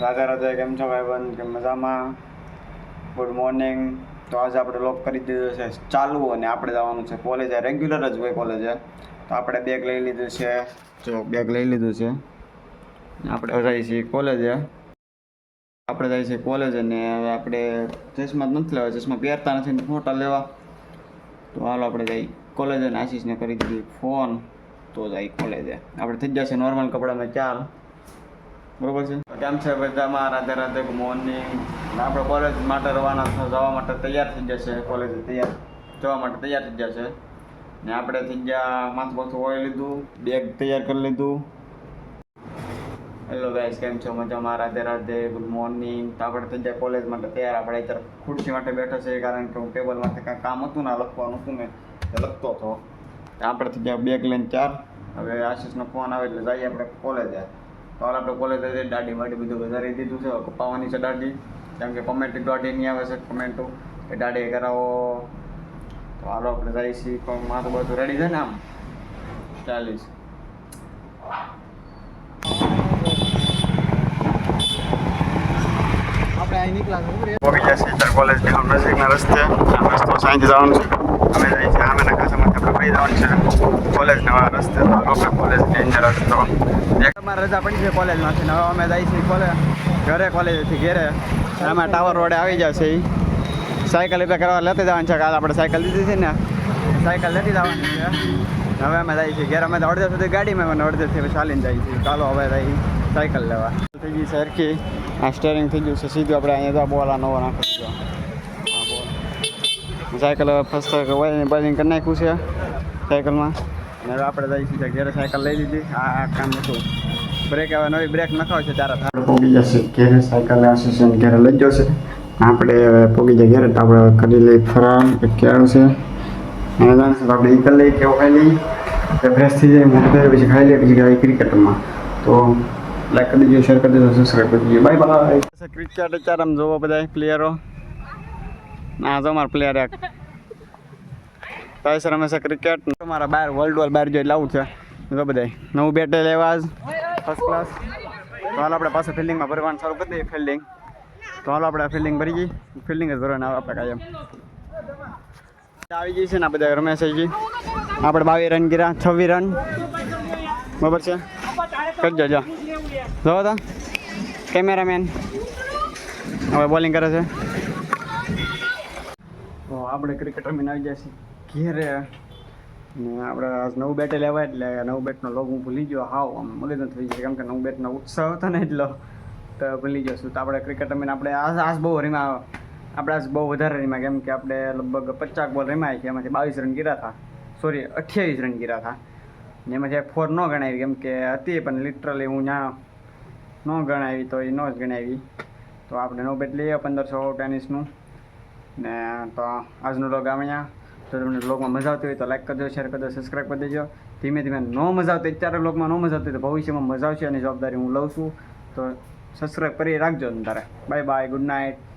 રાધે રાધે કેમ છો ભાઈબંધ કે મજામાં? ગુડ મોર્નિંગ તો આજે આપણે લોક કરી દીધું છે, ચાલુ અને આપણે જવાનું છે કોલેજે રેગ્યુલર જ હોય કોલેજે તો આપણે બેગ લઈ લીધું છે, જો બેગ લઈ લીધું છે. આપણે જઈએ છીએ કોલેજે આપણે જઈએ છીએ કોલેજ અને હવે આપણે ચશ્મા નથી લેવા, ચશ્મા પહેરતા નથી ને ફોટા લેવા. તો હાલો આપણે જઈ કોલેજે અને આશીષને કરી દીધી ફોન તો જઈ કોલેજે આપણે થઈ જશે નોર્મલ કપડામાં ચાલ બરોબર છે? કેમ છે બધામાં? રાધે રાધે ગુડ મોર્નિંગ આપણે કોલેજ માટે રવાના જવા માટે તૈયાર થઈ જશે કોલેજ તૈયાર જવા માટે તૈયાર થઈ જશે ને આપણે થઈ ગયા માથું માથું ઓળી લીધું બેગ તૈયાર કરી લીધું. હેલો ગાઈસ કેમ છો? મજામાં? રાધે રાધે ગુડ મોર્નિંગ તો આપણે થઈ ગયા કોલેજ માટે તૈયાર. આપણે અત્યારે ખુરશી માટે બેઠા છે કારણ કે હું ટેબલ માટે કાંઈ કામ હતું ને લખવાનું હતું ને લખતો હતો. આપણે થઈ ગયા બેગ લઈને ચાર. હવે આશીષનો ફોન આવે એટલે જઈએ આપણે કોલેજે હાલ આપણે કોલેજ દાઢી વાડી બધું વધારી દીધું છે હવે કપાવવાની છે દાઢી કેમ કે કમેન્ટ દાઢી નહીં આવે છે કમેન્ટો એ દાઢી કરાવો તો હાલો આપણે જઈએ પણ માથું બધું રેડી છે ને આમ ચાલીસ આપણે અહીં નીકળ્યા પહોંચી જશે અત્યારે કોલેજ નજીકના રસ્તે રસ્તો સાંજે જવાનું છે અમે જઈએ છીએ આમેના કાસામાંથી આપણે ફરી જવાનું છે કોલેજ નવા રસ્તે આપણે કોલેજ ડેન્જર રસ્તો અમારે રજા પડી છે કોલેજમાંથી હવે અમે જઈએ છીએ કોલેજ ઘરે કોલેજથી ઘેરે આમાં ટાવર રોડે આવી જશે સાયકલ રિપેર કરવા લેતી જવાની છે કાલે આપણે સાયકલ લીધી છે ને સાયકલ લેતી જવાની છે હવે અમે જઈએ છીએ ઘેર અમે તો અડધે સુધી ગાડીમાં અને અડધેથી ચાલીને જઈએ છીએ ચાલો હવે જઈએ સાયકલ લેવા થઈ ગઈ સરખી આ સ્ટેરિંગ થઈ ગયું છે સીધું આપણે અહીંયા બોલા નવો નાખી દીધો સાયકલ ફસ્ટ ફર્સ્ટ વાયરિંગ બાયરિંગ કરી નાખ્યું છે સાયકલમાં. અને હવે આપણે જઈએ છીએ ઘેરે સાયકલ લઈ લીધી. આ આ કામ હતું. બ્રેક હવે નવી બ્રેક નખાવ છે ત્યારે થાળ પોગી જશે. ઘેરે સાયકલ આસિસ્ટન્ટ ઘેરે લઈ જશે. આપણે હવે પોગી જાય ઘેરે. તો આપણે કરી લઈ ફરાર. કે કેળું છે. અને જાણશે તો આપણે ઈકલ લઈ કેવું ખાઈ લઈ કે ફ્રેશ થઈ જાય મોટું થાય પછી ખાઈ લઈએ પછી ખાઈ ક્રિકેટમાં. તો લાઈક કરી દેજો શેર કરી દેજો સબસ્ક્રાઈબ કરી દેજો. બાય બાય ક્રિકેટ અત્યારે આમ જોવો બધા પ્લેયરો ના, જો પ્લેયર એક. ભાઈ સર હંમેશા ક્રિકેટ મારા બહાર વર્લ્ડ વોર બહાર જોઈ લાવું છે. જો બધાય. નવું બેટ લેવા જ ફર્સ્ટ ક્લાસ તો હાલ આપણે પાછું ફિલ્ડિંગમાં ભરવાનું ચાલુ કરી દઈએ ફિલ્ડિંગ તો હાલ આપણે ફિલ્ડિંગ ભરી ગઈ. ફિલ્ડિંગ જ ભરવાના આવે આપણે કાયમ. આવી ગઈ છે ને બધા રમેશ જી આપણે બાવીસ રન ગીરા છવ્વીસ રન. બરાબર છે? કરજો, જો. જોવો તો. કેમેરામેન હવે બોલિંગ કરે છે. તો આપણે ક્રિકેટ રમીને આવી જાય છે ઘેરે. ને આપણે નવું બેટે લેવા એટલે નવું બેટનો લોગ હું ભૂલી ગયો. હાવ આમ મગજ થઈ કેમ કે નવું બેટનો ઉત્સાહ હતો ને એટલો. તો ભૂલી ગયો છું. તો આપણે ક્રિકેટ રમીને આપણે આજ આજ બહુ રીમા, આપણે આજ બહુ વધારે રીમા. કેમ કે આપણે લગભગ પચાસ બોલ રમ્યા છે. એમાંથી બાવીસ રન ગીરા હતા સોરી અઠ્યાવીસ રન ગીરા હતા ને એમાંથી ફોર ન ગણાવી. કેમ કે હતી પણ લિટરલી હું ત્યાં ન ગણાવી તો એ ન જ ગણાવી. તો આપણે નવું બેટ લઈએ, પંદરસો ટેનિસનું ને તો આજનો લોગ અહીંયા. જો તમને વ્લોગમાં મજા આવતી હોય તો લાઈક કરજો શેર કરજો સબસ્ક્રાઈબ કરી દેજો. ધીમે ધીમે ન મજા આવતી અત્યારે વ્લોગમાં ન મજા આવતી તો ભવિષ્યમાં મજા આવશે અને જવાબદારી હું લઉં છું. તો સબસ્ક્રાઈબ કરી રાખજો તારે બાય બાય ગુડ નાઇટ